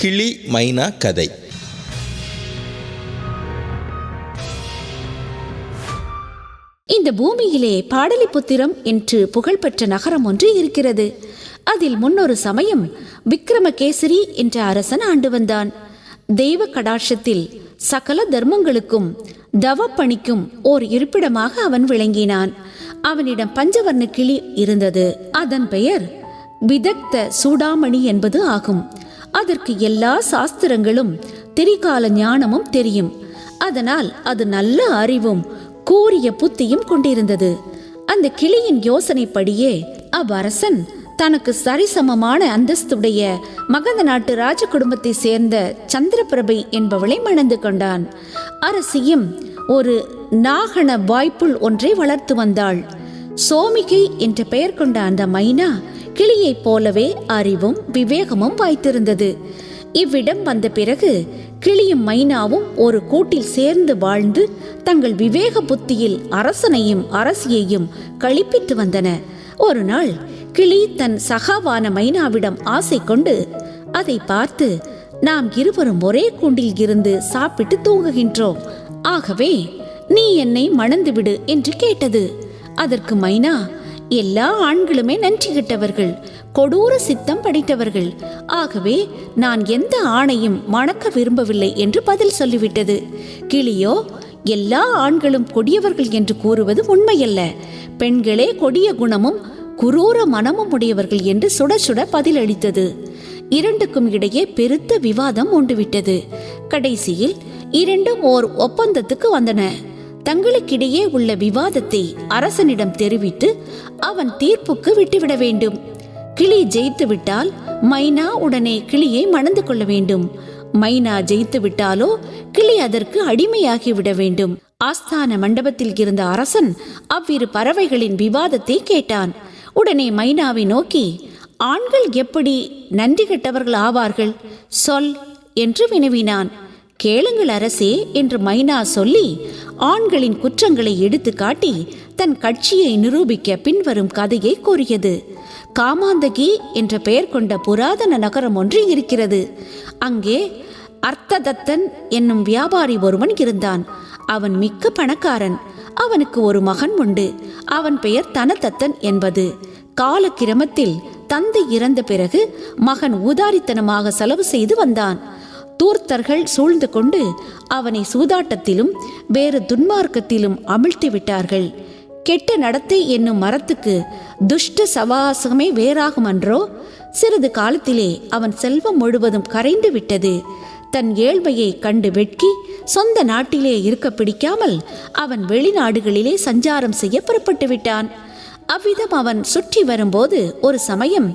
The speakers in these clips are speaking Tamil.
கிளி மைனா கதை. இந்த பூமியிலே பாடலிபுத்திரம் என்று புகழ்பெற்ற நகரம் ஒன்று இருக்கிறது. அதில் முன்னொரு சமயம் விக்ரமகேசரி என்ற அரசன் ஆண்டு வந்தான். தெய்வ கடாட்சத்தில் சகல தர்மங்களுக்கும் தவப்பணிக்கும் ஓர் இருப்பிடமாக அவன் விளங்கினான். அவனிடம் பஞ்சவர்ண கிளி இருந்தது. அதன் பெயர் விதக்த சூடாமணி என்பது ஆகும். அதற்கு எல்லா சாஸ்திரங்களும் திரிகால ஞானமும் தெரியும். அதனால் அது நல்ல அறிவும் கூறிய புத்தியும் கொண்டிருந்தது. அந்த கிளியின் யோசனைப்படியே அவ்வரசன் தனக்கு சரிசமமான அந்தஸ்துடைய மகந்த நாட்டு ராஜ குடும்பத்தை சேர்ந்த சந்திரபிரபை என்பவளை மணந்து கொண்டான். அரசியும் ஒரு நாகன வாய்ப்புள் ஒன்றை வளர்த்து வந்தாள். சோமிகை என்ற பெயர் கொண்ட அந்த மைனா கிளியைப் போலவே அறிவும் விவேகமும் வாய்த்திருந்தது. இவ்விடம் வந்த பிறகு கிளியும் மைனாவும் ஒரு கூட்டில் சேர்ந்து வாழ்ந்து தங்கள் விவேக புத்தியில் அரசனையும் அரசியையும் கழிப்பித்து வந்தன. ஒரு நாள் கிளி தன் சகாவான மைனாவிடம் ஆசை கொண்டு அதை பார்த்து நாம் இருவரும் ஒரே கூண்டில் இருந்து சாப்பிட்டு தூங்குகின்றோம். ஆகவே நீ என்னை மணந்து விடு என்று கேட்டது. அதற்கு மைனா எல்லா ஆண்களுமே நன்றி கிட்டவர்கள் கொடூர சித்தம் படைத்தவர்கள். ஆகவே நான் எந்த ஆணையும் மணக்க விரும்பவில்லை என்று பதில் சொல்லிவிட்டது. கிளியோ எல்லா ஆண்களும் கொடியவர்கள் என்று கூறுவது உண்மையல்ல. பெண்களே கொடிய குணமும் குரூர மனமும் உடையவர்கள் என்று சுட சுட பதிலளித்தது. இரண்டுக்கும் இடையே பெருத்த விவாதம் உண்டுவிட்டது. கடைசியில் இரண்டும் ஓர் ஒப்பந்தத்துக்கு வந்தன. தங்களுக்கிடையே உள்ள விவாதத்தை அரசனிடம் தெரிவித்து அவன் தீர்ப்புக்கு விட்டுவிட வேண்டும். கிளி ஜெயித்து விட்டால் மைனா உடனே கிளியை மணந்து கொள்ள வேண்டும். மைனா ஜெயித்து விட்டாலோ கிளி அதற்கு அடிமையாகி விட வேண்டும். ஆஸ்தான மண்டபத்தில் இருந்த அரசன் அவ்விரு பறவைகளின் விவாதத்தை கேட்டான். உடனே மைனாவை நோக்கி ஆண்கள் எப்படி நன்றி கெட்டவர்கள் ஆவார்கள்? சொல் என்று வினவினான். கேளுங்கள் அரசே என்று மைனா சொல்லி ஆண்களின் குற்றங்களை எடுத்து காட்டி தன் கட்சியை நிரூபிக்க பின்வரும் கதையை கூறியது. காமாந்தகி என்ற பெயர் கொண்ட புராதன நகரம் ஒன்று இருக்கிறது. அங்கே அர்த்ததத்தன் என்னும் வியாபாரி ஒருவன் இருந்தான். அவன் மிக்க பணக்காரன். அவனுக்கு ஒரு மகன் உண்டு. அவன் பெயர் தனதத்தன் என்பது. காலக்கிரமத்தில் தந்தை இறந்த பிறகு மகன் உதாரித்தனமாக செலவு செய்து வந்தான். தூர்த்தர்கள் சூழ்ந்து கொண்டு அவனை சூதாட்டத்திலும் வேறு துன்மார்க்கத்திலும் அமிழ்த்தி விட்டார்கள். கெட்ட நடத்தை என்னும் மரத்துக்கு துஷ்ட சவாசமே வேறாகுமன்றோ? சிறிது காலத்திலே அவன் செல்வம் முழுவதும் கரைந்து விட்டது. தன் ஏழ்மையை கண்டு வெட்கி சொந்த நாட்டிலே இருக்க பிடிக்காமல் அவன் வெளிநாடுகளிலே சஞ்சாரம் செய்ய புறப்பட்டு விட்டான். அவ்விதம் அவன் சுற்றி வரும்போது ஒரு சமயம்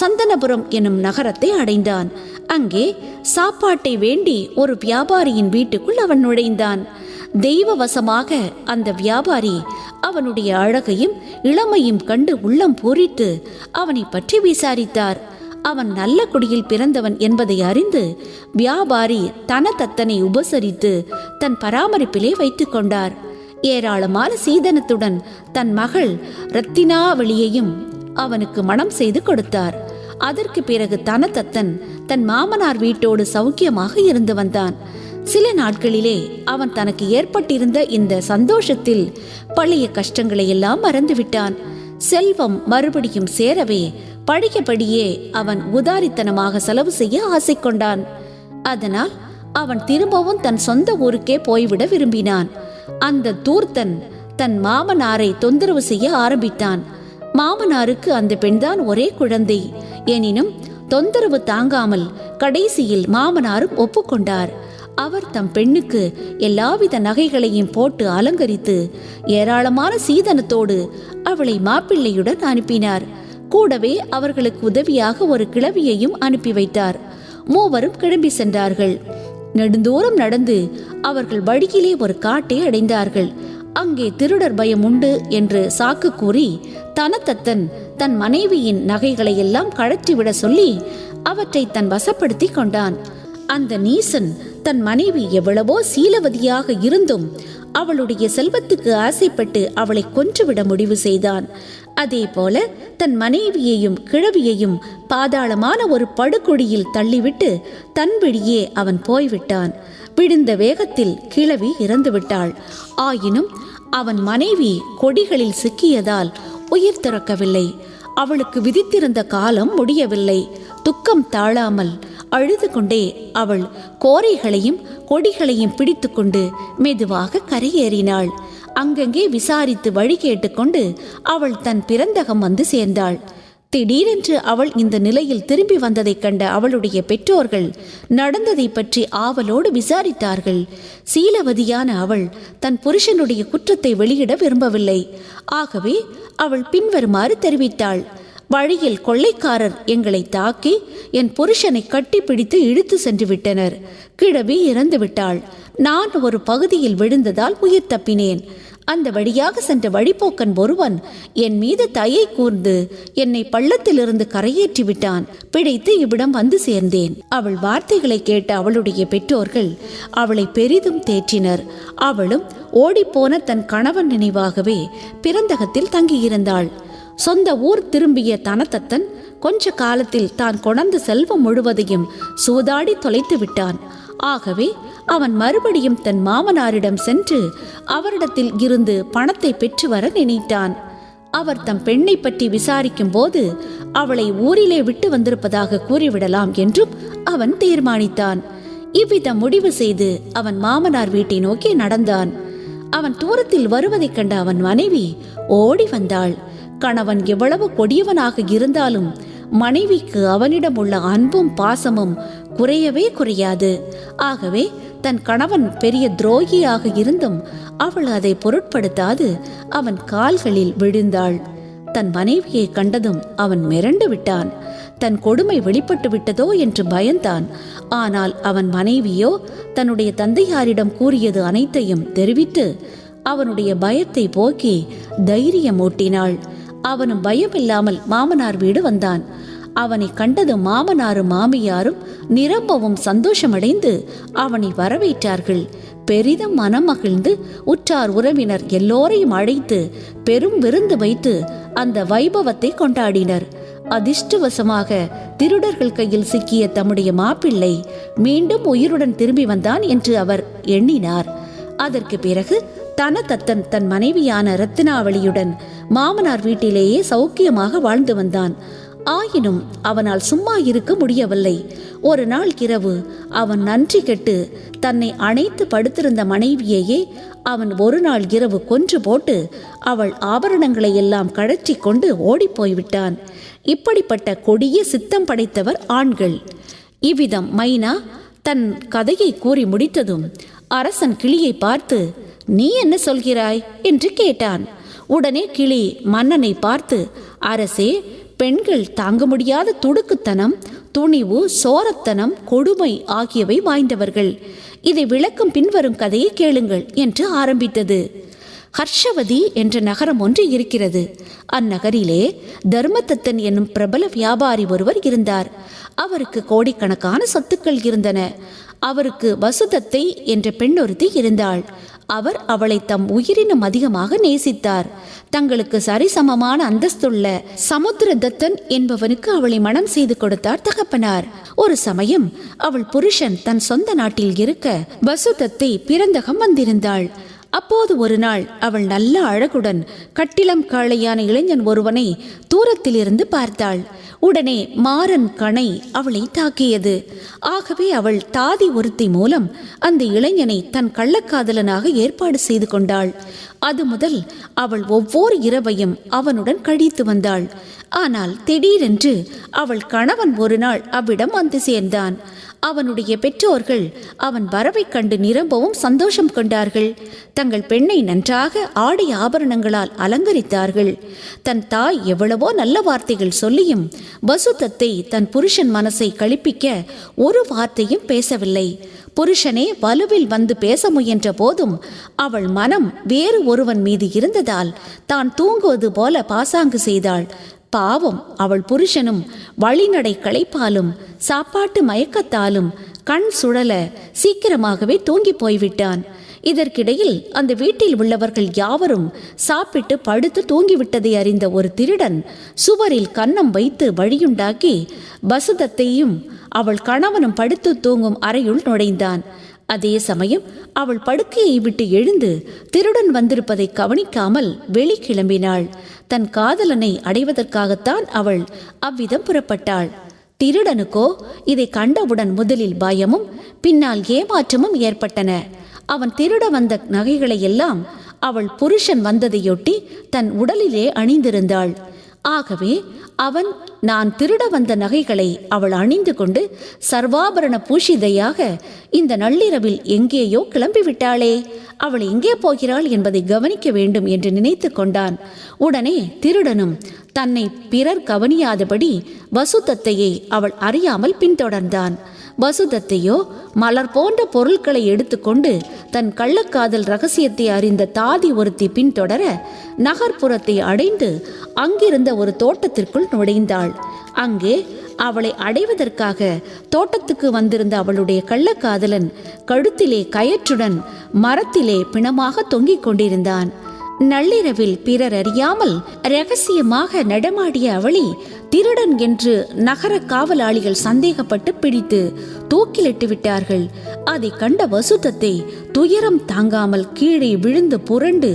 சந்தனபுரம் எனும் நகரத்தை அடைந்தான். அங்கே சாப்பாட்டை வேண்டி ஒரு வியாபாரியின் வீட்டுக்குள் அவன் நுழைந்தான். தெய்வவசமாக அந்த வியாபாரி அவனுடைய அழகையும் இளமையும் கண்டு உள்ளம் பூரித்து அவனை பற்றி விசாரித்தார். அவன் நல்ல குடியில் பிறந்தவன் என்பதை அறிந்து வியாபாரி தனதத்தனை உபசரித்து தன் பராமரிப்பிலே வைத்துக் கொண்டார். ஏராளமான சீதனத்துடன் தன் மகள் ரத்தினாவளியையும் அவனுக்கு மனம் செய்து கொடுத்தார். அதற்கு பிறகு தனதத்தன் தன் மாமனார் வீட்டோடு சௌக்கியமாக இருந்து வந்தான். சில நாட்களிலே அவன் தனக்கு ஏற்பட்டிருந்த இந்த சந்தோஷத்தில் பழைய கஷ்டங்களை எல்லாம் மறந்துவிட்டான். செல்வம் மறுபடியும் சேரவே பழையபடியே அவன் உதாரித்தனமாக செலவு செய்ய ஆசை கொண்டான். அதனால் அவன் திரும்பவும் தன் சொந்த ஊருக்கே போய்விட விரும்பினான். அந்த தூர்த்தன் தன் மாமனாரை தொந்தரவு செய்ய ஆரம்பித்தான். மாமனாருக்கு அந்த பெண்தான் ஒரே குழந்தை. எனினும் தொந்தரவு தாங்காமல் கடைசியில் மாமனாரும் ஒப்புக்கொண்டார். அவர் தம் பெண்ணுக்கு எல்லாவித நகைகளையும் போட்டு அலங்கரித்து ஏராளமான சீதனத்தோடு அவளை மாப்பிள்ளையுடன் அனுப்பினார். கூடவே அவர்களுக்கு உதவியாக ஒரு கிழவியையும் அனுப்பி வைத்தார். மூவரும் கிளம்பி சென்றார்கள். நெடுந்தூரம் நடந்து அவர்கள் வழியிலே ஒரு காட்டை அடைந்தார்கள். அங்கே திருடர் பயம் உண்டு என்று சாக்கு கூறி தனத்தத்தன் தன் மனைவியின் நகைகளை எல்லாம் கழற்றிவிட சொல்லி அவற்றை தன் வசப்படுத்தி கொண்டான். அந்த நீசன் தன் மனைவி எவ்வளவோ சீலவதியாக இருந்தும் அவளுடைய செல்வத்துக்கு ஆசைப்பட்டு அவளை கொன்றுவிட முடிவு செய்தான். அதே போல தன் மனைவியையும் கிழவியையும் பாதாளமான ஒரு படுகொடியில் தள்ளிவிட்டு தன் வழியே அவன் போய்விட்டான். பிடிந்த வேகத்தில் கிழவி இறந்துவிட்டாள். ஆயினும் அவன் மனைவி கொடிகளில் சிக்கியதால் உயிர் திறக்கவில்லை. அவளுக்கு விதித்திருந்த காலம் முடியவில்லை. துக்கம் தாழாமல் அழுது கொண்டே அவள் கோரைகளையும் கொடிகளையும் பிடித்துக்கொண்டு மெதுவாக கரையேறினாள். அங்கங்கே விசாரித்து வழி கேட்டுக்கொண்டு அவள் தன் பிறந்தகம் வந்து சேர்ந்தாள். திடீரென்று அவள் இந்த நிலையில் திரும்பி வந்ததைக் கண்ட அவளுடைய பெற்றோர்கள் நடந்ததை பற்றி ஆவலோடு விசாரித்தார்கள். சீலவதியான அவள் தன் புருஷனுடைய குற்றத்தை வெளியிட விரும்பவில்லை. ஆகவே அவள் பின்வருமாறு தெரிவித்தாள். வழியில் கொள்ளைக்காரர் எங்களை தாக்கி என் புருஷனை கட்டிப்பிடித்து இழுத்து சென்று விட்டனர். கிழவி இறந்துவிட்டாள் நான் ஒரு பகுதியில் விழுந்ததால் உயிர் தப்பினேன். அந்த வழியாக சென்ற வழிப்போக்கன் ஒருவன் என் மீது தயை கூர்ந்து என்னை பள்ளத்திலிருந்து கரையேற்றி விட்டான். பிழைத்து இவ்விடம் வந்து சேர்ந்தேன். அவள் வார்த்தைகளை கேட்ட அவளுடைய பெற்றோர்கள் அவளை பெரிதும் தேற்றினர். அவளும் ஓடிப்போன தன் கணவன் நினைவாகவே பிறந்தகத்தில் தங்கியிருந்தாள். சொந்த ஊர் திரும்பிய தனதத்தன் கொஞ்ச காலத்தில் தான் கொணர்ந்த செல்வம் முழுவதையும் சூதாடி தொலைத்து விட்டான். ஆகவே அவன் மறுபடியும் தன் மாமனாரிடம் சென்று அவரிடத்தில் இருந்து பணத்தை பெற்று வர நினைத்தான். அவர் தம் பெண்ணை பற்றி விசாரிக்கும் போது அவளை ஊரிலே விட்டு வந்திருப்பதாக கூறிவிடலாம் என்றும் அவன் தீர்மானித்தான். இவ்விதம் முடிவு செய்து அவன் மாமனார் வீட்டை நோக்கி நடந்தான். அவன் தூரத்தில் வருவதைக் கண்ட அவன் மனைவி ஓடி வந்தாள். கணவன் எவ்வளவு கொடியவனாக இருந்தாலும் மனைவிக்கு அவனிடம் உள்ள அன்பும் பாசமும் குறையவே குறையாது. ஆகவே தன் கணவன் பெரிய துரோகியாக இருந்தும் அவள் அதை பொருட்படுத்தாது. அவன் கால்களில் விழுந்தாள். தன் மனைவியை கண்டதும் அவன் மிரண்டு விட்டான். தன் கொடுமை வெளிப்பட்டு விட்டதோ என்று பயந்தான். ஆனால் அவன் மனைவியோ தன்னுடைய தந்தையாரிடம் கூறியது அனைத்தையும் தெரிவித்து அவனுடைய பயத்தை போக்கி தைரியம் ஊட்டினாள். அவனும் பயமில்லாமல் மாமனார் வீடு வந்தான். அவனை கண்டதும் மாமனாரும் மாமியாரும் நிரம்பவும் சந்தோஷமடைந்து அவனை வரவேற்றார்கள். பெரிதும் மனம் மகிழ்ந்து உற்றார் உறவினர் எல்லோரையும் அழைத்து பெரும் விருந்து வைத்து அந்த வைபவத்தை கொண்டாடினர். அதிர்ஷ்டவசமாக திருடர்கள் கையில் சிக்கிய தம்முடைய மாப்பிள்ளை மீண்டும் உயிருடன் திரும்பி வந்தான் என்று அவர் எண்ணினார். அதற்கு பிறகு தனதத்தன் தன் மனைவியான ரத்தினாவளியுடன் மாமனார் வீட்டிலேயே சௌக்கியமாக வாழ்ந்து வந்தான். ஆயினும் அவனால் சும்மா இருக்க முடியவில்லை. ஒரு நாள் இரவு அவன் நன்றி கெட்டு தன்னை அணைத்து படுத்திருந்த மனைவியையே அவன் ஒரு நாள் இரவு கொன்று போட்டு அவள் ஆபரணங்களை எல்லாம் கழற்றி கொண்டு ஓடிப்போய்விட்டான் இப்படிப்பட்ட கொடிய சித்தம் படைத்தவர் ஆண்கள். இவ்விதம் மைனா தன் கதையை கூறி முடித்ததும் அரசன் கிளியை பார்த்து நீ என்ன சொல்கிறாய்? என்று கேட்டான். உடனே கிளி மன்னனை பார்த்து அரசே பெண்கள் தாங்க முடியாத துடுக்குத்தனம் துணிவு சோரத்தனம் கொடுமை ஆகியவை வாய்ந்தவர்கள். இதை விளக்கும் பின்வரும் கதையை கேளுங்கள் என்று ஆரம்பித்தது. ஹர்ஷவதி என்ற நகரம் ஒன்று இருக்கிறது. அந்நகரிலே தர்மதத்தன் என்னும் பிரபல வியாபாரி ஒருவர் இருந்தார். அவருக்கு கோடிக்கணக்கான சொத்துக்கள் இருந்தன. அவருக்கு வசுதத்தை என்ற பெண் ஒருத்தி இருந்தாள். அவர் அவளை தம் உயிரினும் அதிகமாக நேசித்தார். தங்களுக்கு சரிசமமான அந்தஸ்துள்ள சமுத்திரதத்தன் என்பவனுக்கு அவளை மனம் செய்து கொடுத்தார் தகப்பனார். ஒரு சமயம் அவள் புருஷன் தன் சொந்த நாட்டில் இருக்க வசுதத்தை பிறந்தகம் வந்திருந்தாள். அப்போது ஒரு நாள் அவள் நல்ல அழகுடன் கட்டிலம் காளையான இளைஞன் ஒருவனை தூரத்திலிருந்து பார்த்தாள். உடனே மாறன் கணை அவளை தாக்கியது. ஆகவே அவள் தாதி ஒருத்தி மூலம் அந்த இளைஞனை தன் கள்ளக்காதலனாக ஏற்பாடு செய்து கொண்டாள். அது முதல் அவள் ஒவ்வொரு இரவையும் அவனுடன் கழித்து வந்தாள். ஆனால் திடீரென்று அவள் கணவன் ஒரு நாள் அவ்விடம் வந்து சேர்ந்தான். அவனுடைய பெற்றோர்கள் அவன் வரவைக் கண்டு நிரம்பவும் சந்தோஷம் கொண்டார்கள். தங்கள் பெண்ணை நன்றாக ஆடை ஆபரணங்களால் அலங்கரித்தார்கள். தன் தாய் எவ்வளவோ நல்ல வார்த்தைகள் சொல்லியும் வசுதத்தை தன் புருஷன் மனசை கழிப்பிக்க ஒரு வார்த்தையும் பேசவில்லை. புருஷனே வலுவில் வந்து பேச முயன்ற போதும் அவள் மனம் வேறு ஒருவன் மீது இருந்ததால் தான் தூங்குவது போல பாசாங்கு செய்தாள். பாவம் அவள் புருஷனும் வழிநடை களைப்பாலும் சாப்பாட்டு மயக்கத்தாலும் கண் சுழல சீக்கிரமாகவே தூங்கி போய்விட்டான். இதற்கிடையில் அந்த வீட்டில் உள்ளவர்கள் யாவரும் சாப்பிட்டு படுத்து தூங்கிவிட்டதை அறிந்த ஒரு திருடன் சுவரில் கன்னம் வைத்து வழியுண்டாக்கி பசுதத்தையும் அவள் கணவனும் படுத்து தூங்கும் அறையுள் நுழைந்தான். அதே சமயம் அவள் படுக்கையை விட்டு எழுந்து திருடன் வந்திருப்பதை கவனிக்காமல் வெளி கிளம்பினாள் தன் காதலனை அடைவதற்காகத்தான் அவள் அவ்விதம் புறப்பட்டாள். திருடனுக்கோ? இதை கண்டவுடன் முதலில் பயமும் பின்னால் ஏமாற்றமும் ஏற்பட்டன. அவன் திருட வந்த நகைகளை எல்லாம் அவள் புருஷன் வந்ததையொட்டி தன் உடலிலே அணிந்திருந்தாள். ஆகவே அவன் நான் திருட வந்த நகைகளை அவள் அணிந்து கொண்டு சர்வாபரண பூஷிதையாக இந்த நள்ளிரவில் எங்கேயோ கிளம்பிவிட்டாளே அவள் எங்கே போகிறாள் என்பதை கவனிக்க வேண்டும் என்று நினைத்து கொண்டான். உடனே திருடனும் தன்னை பிறர் கவனியாதபடி வசுதத்தையை அவள் அறியாமல் பின்தொடர்ந்தான். வசுதத்தையோ மலர் போன்ற பொருட்களை எடுத்துக்கொண்டு தன் கள்ளக்காதல் ரகசியத்தை அறிந்த தாதி ஒருத்தி பின்தொடர நகர்ப்புறத்தை அடைந்து அங்கிருந்த ஒரு தோட்டத்திற்குள் நுழைந்தாள். அங்கே அவளை அடைவதற்காக தோட்டத்துக்கு வந்திருந்த அவளுடைய கள்ளக்காதலன் கழுத்திலே கயற்றுடன் மரத்திலே பிணமாக தொங்கிக் கொண்டிருந்தான். நள்ளிரவில் பிறர் அறியாமல் ரகசியமாக நடமாடிய அவளை திருடன் என்று நகர காவலாளிகள் சந்தேகப்பட்டு பிடித்து தூக்கிலிட்டு விட்டார்கள். அதை கண்ட வசுதத்தை துயரம் தாங்காமல் கீழே விழுந்து புரண்டு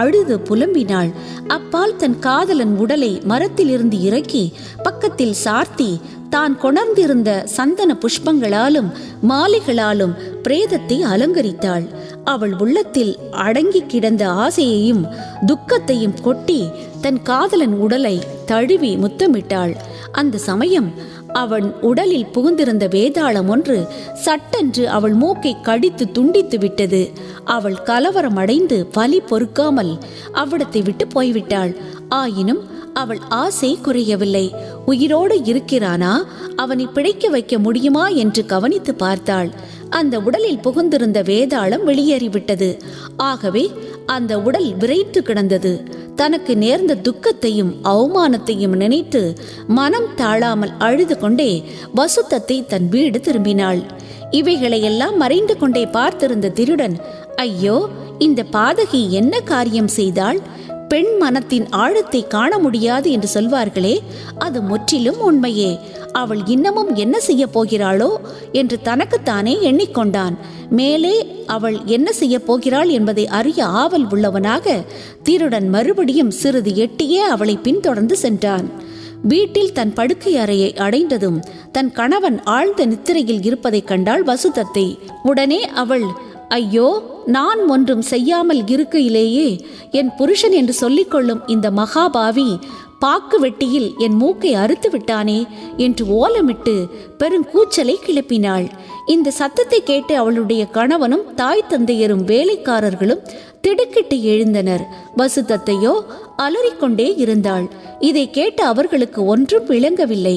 அழுது புலம்பினாள். அப்பால் தன் காதலன் உடலை மரத்திலிருந்து இறக்கி பக்கத்தில் சார்த்தி தான் கொணர்ந்திருந்த சந்தன புஷ்பங்களாலும் மாலைகளாலும் பிரேதத்தை அலங்கரித்தாள். அவள் உள்ளத்தில் அடங்கி கிடந்த ஆசையையும் துக்கத்தையும் கொட்டி தன் காதலன் உடலை தழுவி முத்தமிட்டாள். அந்த சமயம் அவன் உடலில் புகுந்திருந்த வேதாளம் ஒன்று சட்டென்று அவள் மூக்கை கடித்து துண்டித்து விட்டது. அவள் கலவரம் அடைந்து வலி பொறுக்காமல் அவ்விடத்தை விட்டு போய்விட்டாள். ஆயினும் அவள் ஆசை குறையவில்லை. உயிரோடு இருக்கிறானா? அவனை பிழைக்க வைக்க முடியுமா என்று கவனித்து பார்த்தாள். அந்த உடலில் புகுந்திருந்த வேதாளம் வெளியேறிவிட்டது. ஆகவே அந்த உடல் விரைத்து கிடந்தது. தனக்கு நேர்ந்த துக்கத்தையும் அவமானத்தையும் நினைத்து மனம் தாழாமல் அழுது கொண்டே வசுத்தத்தை தன் வீடு திரும்பினாள். இவைகளையெல்லாம் மறைந்து கொண்டே பார்த்திருந்த திருடன் ஐயோ இந்த பாதகி என்ன காரியம் செய்தாள்? பெண் மனத்தின் ஆழத்தை காண முடியாது என்று சொல்வார்களே அது முற்றிலும் உண்மையே. அவள் இன்னமும் என்ன செய்ய போகிறாளோ என்று தனக்குத்தானே எண்ணிக்கொண்டான். மேலே அவள் என்ன செய்ய போகிறாள் என்பதை அறிய ஆவல் உள்ளவனாக திருடன் மறுபடியும் சிறிது எட்டியே அவளை பின்தொடர்ந்து சென்றான். வீட்டில் தன் படுக்கை அறையை அடைந்ததும் தன் கணவன் ஆழ்ந்த நித்திரையில் இருப்பதைக் கண்டாள் வசுதத்தை. உடனே அவள் ஐயோ நான் ஒன்றும் செய்யாமல் இருக்கையிலேயே என் புருஷன் என்று சொல்லிக்கொள்ளும் இந்த மகாபாவி பாக்கு வெட்டியில் என் மூக்கை அறுத்து விட்டானே என்று ஓலமிட்டு பெருங்கூச்சலை கிளப்பினாள். இந்த சத்தத்தை கேட்டு அவளுடைய கணவனும் தாய் தந்தையரும் வேலைக்காரர்களும் திடுக்கிட்டு எழுந்தனர். வசுதத்தையோ அலறிக்கொண்டே இருந்தாள். இதை கேட்டு அவர்களுக்கு ஒன்றும் விளங்கவில்லை.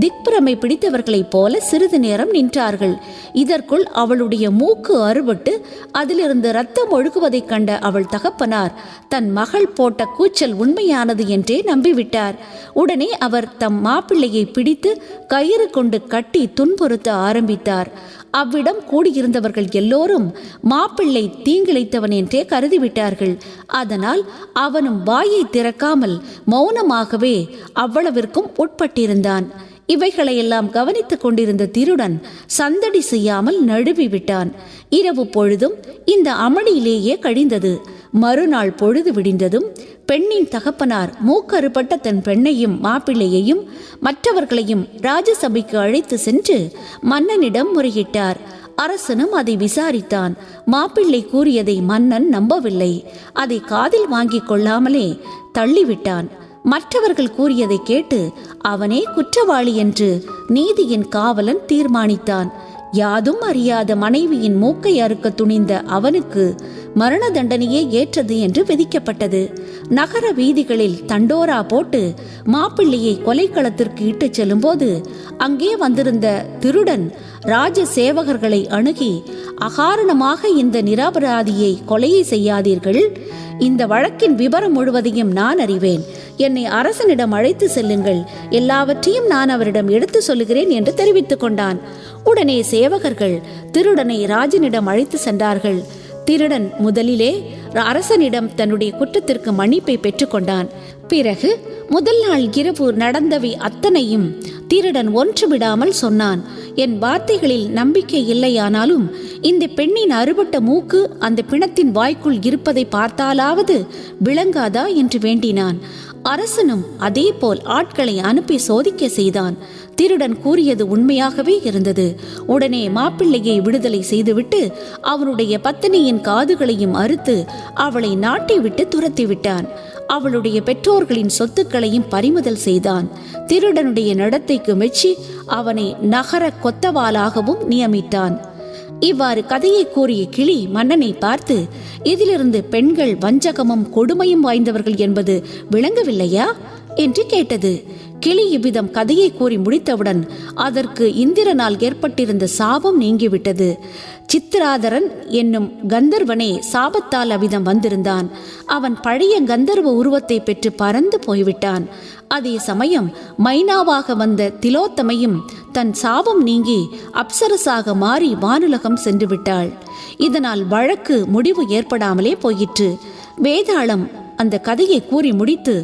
திக்பிரமை பிடித்தவர்களைப் போல சிறிது நேரம் நின்றார்கள். இதற்குள் அவளுடைய மூக்கு அறுபட்டு அதிலிருந்து ரத்தம் ஒழுகுவதைக் கண்ட அவள் தகப்பனார் தன் மகள் போட்ட கூச்சல் உண்மையானது என்றே நம்பிவிட்டார். உடனே அவர் தம் மாப்பிள்ளையை பிடித்து கயிறு கொண்டு கட்டி துன்புறுத்த ஆரம்பித்தார். அவ்விடம் கூடியிருந்தவர்கள் எல்லோரும் மாப்பிள்ளை தீங்கிழைத்தவன் என்றே கருதிவிட்டார்கள் அதனால் அவனும் வாயை திறக்காமல் மௌனமாகவே அவ்வளவிற்கும் உட்பட்டிருந்தான். இவைகளையெல்லாம் கவனித்துக் கொண்டிருந்த திருடன் சந்தடி செய்யாமல் நழுவிவிட்டான் இரவு பொழுதும் இந்த அமளியிலேயே கழிந்தது. மறுநாள் பொழுது விடிந்ததும் பெண்ணின் தகப்பனார் மூக்கறுபட்ட தன் பெண்ணையும் மாப்பிள்ளையையும் மற்றவர்களையும் ராஜசபைக்கு அழைத்து சென்று மன்னனிடம் முறையிட்டார். அரசனும் அதை விசாரித்தான். மாப்பிள்ளை கூறியதை மன்னன் நம்பவில்லை. அதை காதில் வாங்கிக் கொள்ளாமலே தள்ளிவிட்டான். மற்றவர்கள் கூறியதை கேட்டு அவனே குற்றவாளி என்று நீதியின் காவலன் தீர்மானித்தான். யாதும் அறியாத மனைவியின் மூக்கை அறுக்க துணிந்த அவனுக்கு மரண தண்டனையே ஏற்றது என்று விதிக்கப்பட்டது. நகர வீதிகளில் தண்டோரா போட்டு மாப்பிள்ளையை கொலைக்களத்திற்கு இட்டுச் செல்லும்போது அங்கே வந்திருந்த திருடன் ராஜ சேவகர்களை அணுகி அகாரணமாக இந்த நிரபராதியை கொலையை செய்யாதீர்கள். இந்த வழக்கின் விபரம் முழுவதையும் நான் அறிவேன். என்னை அரசனிடம் அழைத்து செல்லுங்கள். எல்லாவற்றையும் நான் அவரிடம் எடுத்து சொல்லுகிறேன் என்று தெரிவித்துக் கொண்டான். உடனே சேவகர்கள் திருடனை ராஜனிடம் அழைத்து சென்றார்கள். திருடன் முதலிலே அரசனிடம் தன்னுடைய குற்றத்திற்கு மன்னிப்பை பெற்றுக்கொண்டான். பிறகு முதல் நாள் இரவு நடந்தவை அத்தனையும் திருடன் ஒன்று விடாமல் சொன்னான். என் வார்த்தைகளில் நம்பிக்கை இல்லையானாலும் இந்த பெண்ணின் அறுபட்ட மூக்கு அந்த பிணத்தின் வாய்க்குள் இருப்பதை பார்த்தாலாவது விளங்காதா என்று வேண்டினான். அரசனும் அதேபோல் ஆட்களை அனுப்பி சோதிக்க செய்தான். திருடன் கூறியது உண்மையாகவே இருந்தது. உடனே மாப்பிள்ளையை விடுதலை செய்துவிட்டு அவனுடைய பத்தினியின் காதுகளையும் அறுத்து அவளை நாட்டை விட்டு துரத்திவிட்டான். அவளுடைய பெற்றோர்களின் சொத்துக்களையும் பறிமுதல் செய்தான். திருடனுடைய நடத்தைக்கு மெச்சி அவனை நகர கொத்தவாலாகவும் நியமித்தான். இவ்வாறு கதையை கூறிய கிளி மன்னனை பார்த்து இதிலிருந்து பெண்கள் வஞ்சகமும் கொடுமையும் வாய்ந்தவர்கள் என்பது விளங்கவில்லையா? என்று கேட்டது. கிளி இவ்விதம் கதையை கூறி முடித்தவுடன் அதற்கு இந்திரனால் ஏற்பட்டிருந்த சாபம் நீங்கிவிட்டது. சித்திராதரன் என்னும் கந்தர்வனே சாபத்தால் அவ்விதம் வந்திருந்தான். அவன் பழைய கந்தர்வ உருவத்தை பெற்று பறந்து போய்விட்டான். அதே சமயம் மைனாவாக வந்த திலோத்தமையும் தன் சாபம் நீங்கி அப்சரசாக மாறி வானுலகம் சென்று விட்டாள் இதனால் வழக்கு முடிவு ஏற்படாமலே போயிற்று. வேதாளம் அந்த கதையை கூறி முடித்து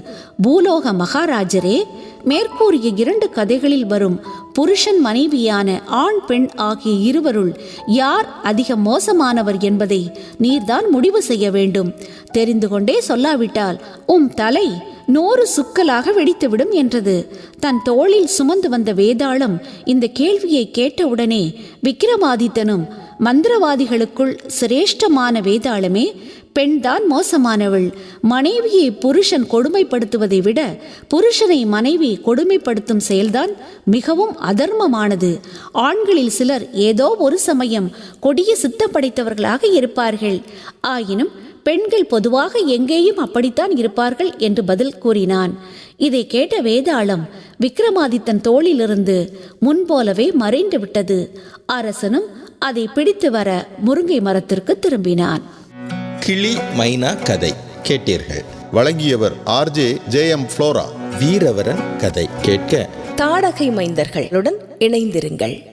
பூலோக மகாராஜரே மேற்கூறிய இரண்டு கதைகளில் வரும் புருஷன் மனைவியான ஆண் பெண் ஆகிய இருவருள் யார் அதிக மோசமானவர் என்பதை நீர்தான் முடிவு செய்ய வேண்டும். தெரிந்து கொண்டே சொல்லாவிட்டால் உம் தலை நூறு சுக்கலாக வெடித்துவிடும் என்றது. தன் தோளில் சுமந்து வந்த வேதாளம் இந்த கேள்வியை கேட்டவுடனே விக்கிரமாதித்தனும் மந்திரவாதிகளுக்குள் சிரேஷ்டமான வேதாளமே பெண்தான் மோசமானவள். மனைவியை புருஷன் கொடுமைப்படுத்துவதை விட புருஷனை மனைவி கொடுமைப்படுத்தும் செயல்தான் மிகவும் அதர்மமானது. ஆண்களில் சிலர் ஏதோ ஒரு சமயம் கொடிய சித்தம் படைத்தவர்களாக இருப்பார்கள். ஆயினும் பெண்கள் பொதுவாக எங்கேயும் அப்படித்தான் இருப்பார்கள் என்று பதில் கூறினான். இதை கேட்ட வேதாளம் விக்ரமாதித்தன் தோளிலிருந்து முன்போலவே மறைந்து விட்டது அரசனும் அதை பிடித்து வர முருங்கை மரத்திற்கு திரும்பினான். கிளி மைனா கதை கேட்டீர்கள். வழங்கியவர் RJ J M Flora. Veeravaran கதை கேட்க. தாடகை மைந்தர்களுடன் இணைந்திருங்கள்.